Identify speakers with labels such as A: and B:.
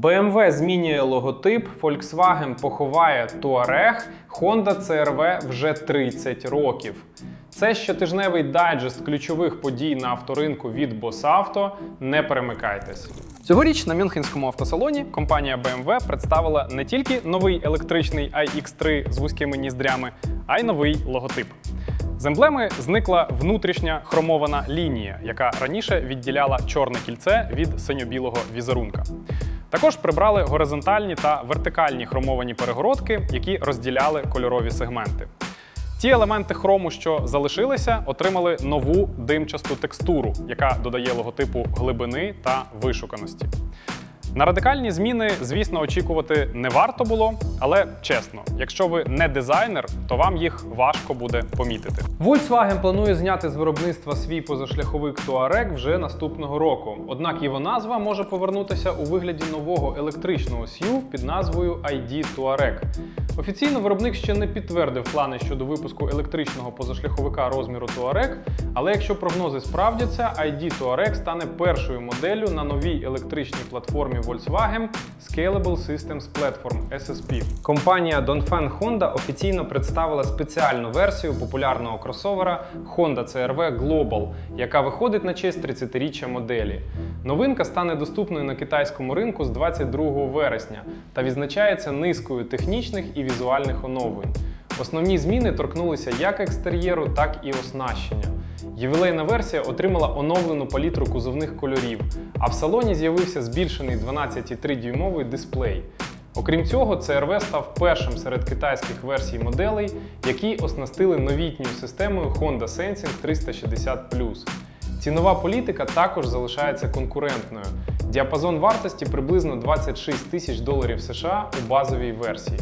A: BMW змінює логотип, Volkswagen поховає Touareg, Honda CR-V вже 30 років. Це щотижневий дайджест ключових подій на авторинку від Босавто. Не перемикайтесь. Цьогоріч на Мюнхенському автосалоні компанія BMW представила не тільки новий електричний iX3 з вузькими ніздрями, а й новий логотип. З емблеми зникла внутрішня хромована лінія, яка раніше відділяла чорне кільце від синьо-білого візерунка. Також прибрали горизонтальні та вертикальні хромовані перегородки, які розділяли кольорові сегменти. Ті елементи хрому, що залишилися, отримали нову димчасту текстуру, яка додає логотипу глибини та вишуканості. На радикальні зміни, звісно, очікувати не варто було, але чесно, якщо ви не дизайнер, то вам їх важко буде помітити. Volkswagen планує зняти з виробництва свій позашляховик Touareg вже наступного року. Однак його назва може повернутися у вигляді нового електричного SUV під назвою ID Touareg. Офіційно виробник ще не підтвердив плани щодо випуску електричного позашляховика розміру Touareg, але якщо прогнози справдяться, ID Touareg стане першою моделлю на новій електричній платформі Volkswagen Scalable Systems Platform SSP. Компанія Dongfeng Honda офіційно представила спеціальну версію популярного кросовера Honda CR-V Global, яка виходить на честь 30-річчя моделі. Новинка стане доступною на китайському ринку з 22 вересня та відзначається низкою технічних і візуальних оновлень. Основні зміни торкнулися як екстер'єру, так і оснащення. Ювілейна версія отримала оновлену палітру кузовних кольорів, а в салоні з'явився збільшений 12,3-дюймовий дисплей. Окрім цього, CRV став першим серед китайських версій моделей, які оснастили новітньою системою Honda Sensing 360 Цінова політика також залишається конкурентною. Діапазон вартості приблизно 26 тисяч доларів США у базовій версії.